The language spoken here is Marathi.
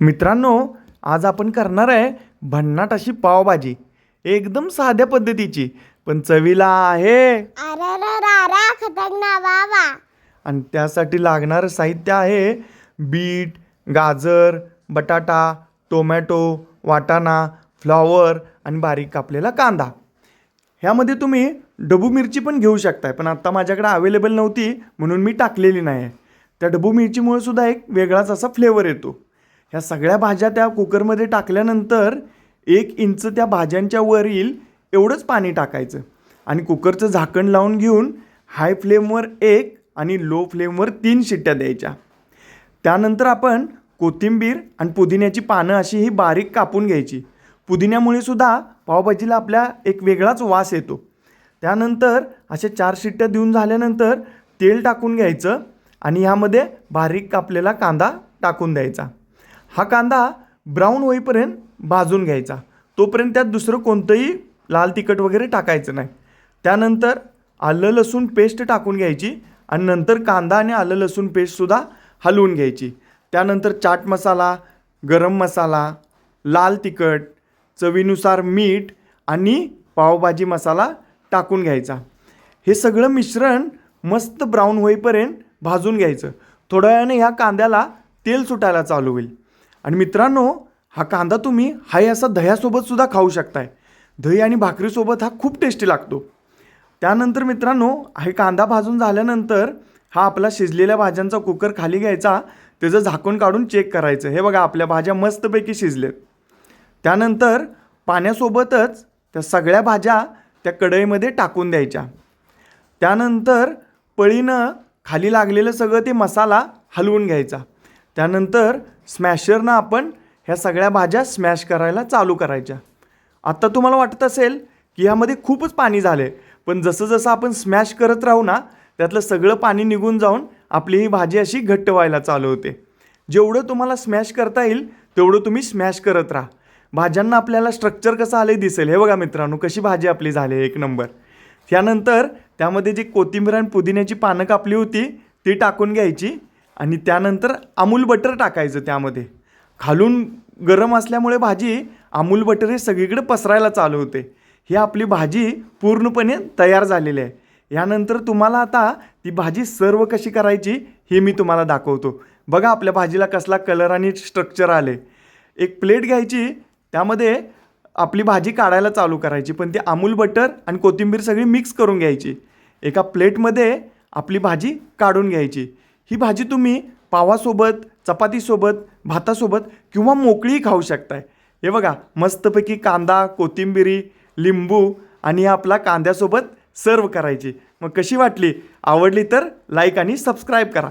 मित्रांनो आज आपण करणार आहे भन्नाट अशी पावभाजी. एकदम साध्या पद्धतीची पण चवीला आहे. आणि त्यासाठी लागणारं साहित्य आहे बीट गाजर बटाटा टोमॅटो वाटाणा फ्लॉवर आणि बारीक कापलेला कांदा. ह्यामध्ये तुम्ही डबू मिरची पण घेऊ शकताय पण आत्ता माझ्याकडे अवेलेबल नव्हती म्हणून मी टाकलेली नाही आहे त्या डबू मिरचीमुळे सुद्धा एक वेगळाच असा फ्लेवर येतो. ह्या सगळ्या भाज्या त्या कुकरमध्ये टाकल्यानंतर एक इंच त्या भाज्यांच्या वर येईल एवढंच पाणी टाकायचं. आणि कुकरचं झाकण लावून घेऊन हाय फ्लेमवर एक आणि लो फ्लेमवर तीन शिट्ट्या द्यायच्या. त्यानंतर आपण कोथिंबीर आणि पुदिन्याची पानं अशी ही बारीक कापून घ्यायची. पुदिन्यामुळे सुद्धा पावभाजीला आपल्या एक वेगळाच वास येतो. त्यानंतर असे चार शिट्ट्या देऊन झाल्यानंतर तेल टाकून घ्यायचं आणि ह्यामध्ये बारीक कापलेला कांदा टाकून द्यायचा. हा कांदा ब्राऊन होईपर्यंत भाजून घ्यायचा. तोपर्यंत त्यात दुसरं कोणतंही लाल तिखट वगैरे टाकायचं नाही. त्यानंतर आलं लसूण पेस्ट टाकून घ्यायची आणि नंतर कांदा आणि आलं लसूण पेस्टसुद्धा हलवून घ्यायची. त्यानंतर चाट मसाला गरम मसाला लाल तिखट चवीनुसार मीठ आणि पावभाजी मसाला टाकून घ्यायचा. हे सगळं मिश्रण मस्त ब्राऊन होईपर्यंत भाजून घ्यायचं. थोड्या वेळाने ह्या कांद्याला तेल सुटायला चालू होईल. आणि मित्रांनो हा कांदा तुम्ही हाय असा दह्यासोबतसुद्धा खाऊ शकताय. दही आणि भाकरीसोबत हा खूप टेस्टी लागतो. त्यानंतर मित्रांनो हे कांदा भाजून झाल्यानंतर हा आपला शिजलेल्या भाज्यांचा कुकर खाली घ्यायचा. त्याचं झाकून काढून चेक करायचं. हे बघा आपल्या भाज्या मस्तपैकी शिजलेत. त्यानंतर पाण्यासोबतच त्या सगळ्या भाज्या त्या कढईमध्ये टाकून द्यायच्या. त्यानंतर पळीनं खाली लागलेलं सगळं ते मसाला हलवून घ्यायचा. त्यानंतर स्मॅशरनं आपण ह्या सगळ्या भाज्या स्मॅश करायला चालू करायच्या. आत्ता तुम्हाला वाटत असेल की ह्यामध्ये खूपच पाणी झाले पण जसं जसं आपण स्मॅश करत राहू ना त्यातलं सगळं पाणी निघून जाऊन आपली ही भाजी अशी घट्ट व्हायला चालू होते. जेवढं तुम्हाला स्मॅश करता येईल तेवढं तुम्ही स्मॅश करत राहा. भाज्यांना आपल्याला स्ट्रक्चर कसं आलं दिसेल. हे बघा मित्रांनो कशी भाजी आपली झाली एक नंबर. त्यानंतर त्यामध्ये जी कोथिंबीर आणि पुदिन्याची पानं कापली होती ती टाकून घ्यायची. आणि त्यानंतर अमूल बटर टाकायचं त्यामध्ये. खालून गरम असल्यामुळे भाजी अमूल बटर हे सगळीकडे पसरायला चालू होते. ही आपली भाजी पूर्णपणे तयार झालेली आहे. यानंतर तुम्हाला आता ती भाजी सर्व कशी करायची हे मी तुम्हाला दाखवतो. बघा आपल्या भाजीला कसला कलर आणि स्ट्रक्चर आले. एक प्लेट घ्यायची त्यामध्ये आपली भाजी काढायला चालू करायची पण ती अमूल बटर आणि कोथिंबीर सगळी मिक्स करून घ्यायची. एका प्लेटमध्ये आपली भाजी काढून घ्यायची. ही भाजी तुम्ही पावासोबत चपातीसोबत भातासोबत किंवा मोकळी खाऊ शकताय. हे बघा मस्तपैकी कांदा कोथिंबिरी लिंबू आणि आपला कांद्यासोबत सर्व करायची. मग कशी वाटली? आवडली तर लाईक आणि सबस्क्राईब करा.